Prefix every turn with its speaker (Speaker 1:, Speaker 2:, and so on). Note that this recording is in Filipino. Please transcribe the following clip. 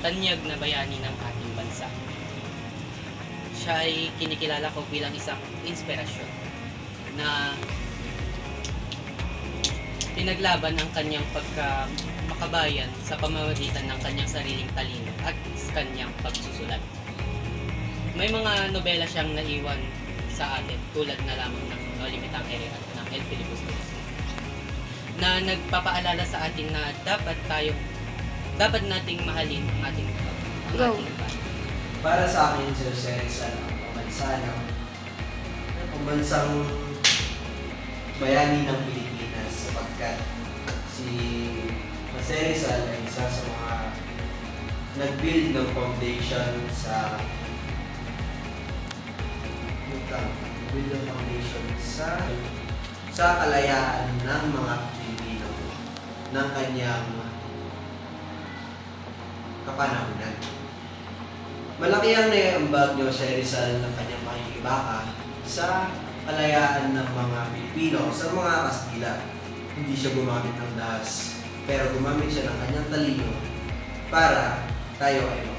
Speaker 1: tanyag na bayani ng ating bansa. Siya ay kinikilala ko bilang isang inspirasyon na pinaglaban ang kanyang pagka makabayan sa pamamagitan ng kanyang sariling talino at kanyang pagsusulat. May mga nobela siyang naiwan sa atin tulad na lamang ng No Limitang Area at ng El Filibusteros na nagpapaalala sa atin na dapat tayo dapat nating mahalin ang ating ang
Speaker 2: Go.
Speaker 1: ating bayan.
Speaker 3: Para sa akin, si Jose Rizal ang pambansa ng pambansang bayani ng Pilipinas sapagkat si Jose Rizal ay isa sa mga nag-build ng foundation sa utang, build ng foundation sa sa kalayaan ng mga Pilipino ng kanyang kapanahunan. Malaki ang naiambag ni Jose Rizal ng kanyang makikibaka sa kalayaan ng mga Pilipino, sa mga Kastila. Hindi siya gumamit ng dahas, pero gumamit siya ng kanyang talino para tayo ay